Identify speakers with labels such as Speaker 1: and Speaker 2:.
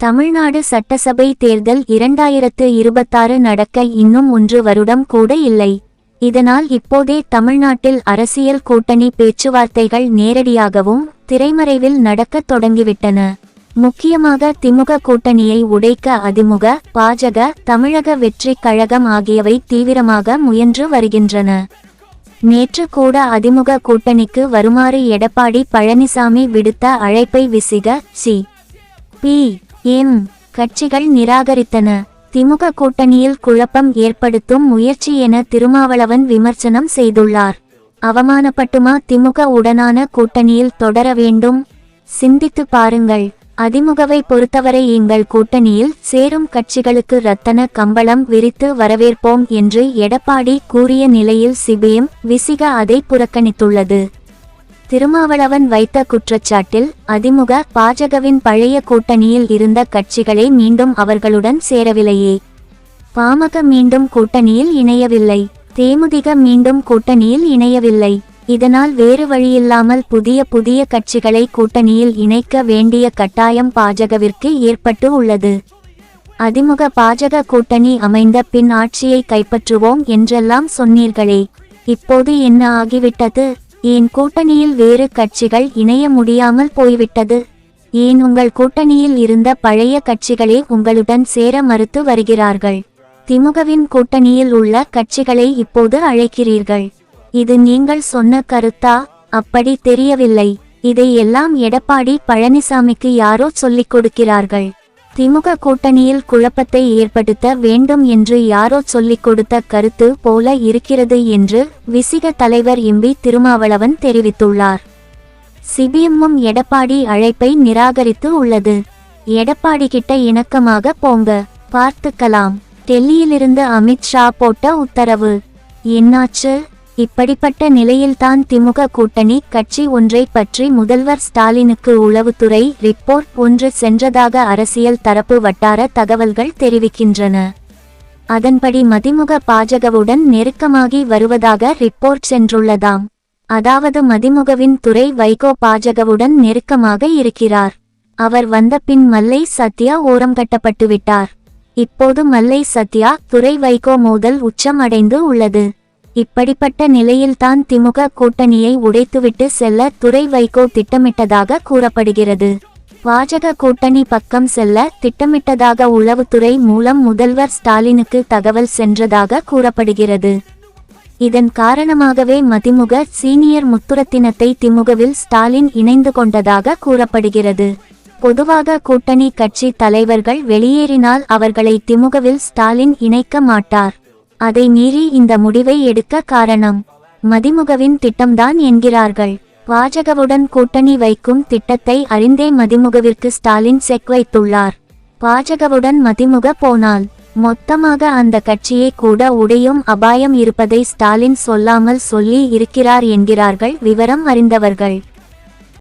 Speaker 1: தமிழ்நாடு சட்டசபை தேர்தல் இரண்டாயிரத்து இருபத்தாறு நடக்க இன்னும் ஒன்று வருடம் கூட இல்லை. இதனால் இப்போதே தமிழ்நாட்டில் அரசியல் கூட்டணி பேச்சுவார்த்தைகள் நேரடியாகவும் திரைமறைவில் நடக்கத் தொடங்கிவிட்டன. முக்கியமாக திமுக கூட்டணியை உடைக்க அதிமுக பாஜக தமிழக வெற்றி கழகம் ஆகியவை தீவிரமாக முயன்று வருகின்றன. நேற்று கூட அதிமுக கூட்டணிக்கு வருமாறு எடப்பாடி பழனிசாமி விடுத்த அழைப்பை விசிக சி. பி. எம் கட்சிகள் நிராகரித்தன. திமுக கூட்டணியில் குழப்பம் ஏற்படுத்தும் முயற்சி என திருமாவளவன் விமர்சனம் செய்துள்ளார். அவமானப்பட்டுமா திமுக உடனான கூட்டணியில் தொடர வேண்டும்? சிந்தித்து பாருங்கள். அதிமுகவை பொறுத்தவரை எங்கள் கூட்டணியில் சேரும் கட்சிகளுக்கு ரத்தன கம்பளம் விரித்து வரவேற்போம் என்று எடப்பாடி கூறிய நிலையில் சிபிஎம் விசிக அதை புறக்கணித்துள்ளது. திருமாவளவன் வைத்த குற்றச்சாட்டில் அதிமுக பாஜகவின் பழைய கூட்டணியில் இருந்த கட்சிகளே மீண்டும் அவர்களுடன் சேரவில்லையே. பாமக மீண்டும் கூட்டணியில் இணையவில்லை. தேமுதிக மீண்டும் கூட்டணியில் இணையவில்லை. இதனால் வேறு வழியில்லாமல் புதிய புதிய கட்சிகளை கூட்டணியில் இணைக்க வேண்டிய கட்டாயம் பாஜகவிற்கு ஏற்பட்டு உள்ளது. அதிமுக பாஜக கூட்டணி அமைந்த பின் ஆட்சியை கைப்பற்றுவோம் என்றெல்லாம் சொன்னீர்களே. இப்போது என்ன ஆகிவிட்டது? ஏன் கூட்டணியில் வேறு கட்சிகள் இணைய முடியாமல் போய்விட்டது? ஏன் உங்கள் கூட்டணியில் இருந்த பழைய கட்சிகளே உங்களுடன் சேர மறுத்து வருகிறார்கள்? திமுகவின் கூட்டணியில் உள்ள கட்சிகளை இப்போது அழைக்கிறீர்கள். இது நீங்கள் சொன்ன கருத்தா? அப்படி தெரியவில்லை. இதை எல்லாம் எடப்பாடி பழனிசாமிக்கு யாரோ சொல்லிக் கொடுக்கிறார்கள். திமுக கூட்டணியில் குழப்பத்தை ஏற்படுத்த வேண்டும் என்று யாரோ சொல்லிக் கொடுத்த கருத்து போல இருக்கிறது என்று விசிக தலைவர் எம்பி திருமாவளவன் தெரிவித்துள்ளார். சிபிஎம்மும் எடப்பாடி அழைப்பை நிராகரித்து உள்ளது. எடப்பாடி கிட்ட இணக்கமாக போங்க பார்த்துக்கலாம். டெல்லியிலிருந்து அமித்ஷா போட்ட உத்தரவு. என்னாச்சு? இப்படிப்பட்ட நிலையில்தான் திமுக கூட்டணி கட்சி ஒன்றை பற்றி முதல்வர் ஸ்டாலினுக்கு உளவுத்துறை ரிப்போர்ட் ஒன்று சென்றதாக அரசியல் தரப்பு வட்டார தகவல்கள் தெரிவிக்கின்றன. அதன்படி மதிமுக பாஜகவுடன் நெருக்கமாகி வருவதாக ரிப்போர்ட் சென்றுள்ளதாம். அதாவது மதிமுகவின் துறை வைகோ பாஜகவுடன் நெருக்கமாக இருக்கிறார். அவர் வந்த பின் மல்லை சத்யா ஓரம் கட்டப்பட்டுவிட்டார். இப்போது மல்லை சத்யா துறை வைகோ மோதல் உச்சம் அடைந்து உள்ளது. இப்படிப்பட்ட நிலையில்தான் திமுக கூட்டணியை உடைத்துவிட்டு செல்ல துறை வைகோ திட்டமிட்டதாக கூறப்படுகிறது. பாஜக கூட்டணி பக்கம் செல்ல திட்டமிட்டதாக உளவுத்துறை மூலம் முதல்வர் ஸ்டாலினுக்கு தகவல் சென்றதாக கூறப்படுகிறது. இதன் காரணமாகவே மதிமுக சீனியர் முத்துரத்தினத்தை திமுகவில் ஸ்டாலின் இணைந்து கொண்டதாக கூறப்படுகிறது. பொதுவாக கூட்டணி கட்சி தலைவர்கள் வெளியேறினால் அவர்களை திமுகவில் ஸ்டாலின் இணைக்க மாட்டார். அதை மீறி இந்த முடிவை எடுக்க காரணம். மதிமுகவின் திட்டம்தான் என்கிறார்கள். பாஜகவுடன் கூட்டணி வைக்கும் திட்டத்தை அறிந்தே மதிமுகவிற்கு ஸ்டாலின் செக் வைத்துள்ளார். பாஜகவுடன் மதிமுக போனால் மொத்தமாக அந்த கட்சியை கூட உடையும் அபாயம் இருப்பதை ஸ்டாலின் சொல்லாமல் சொல்லி இருக்கிறார் என்கிறார்கள் விவரம் அறிந்தவர்கள்.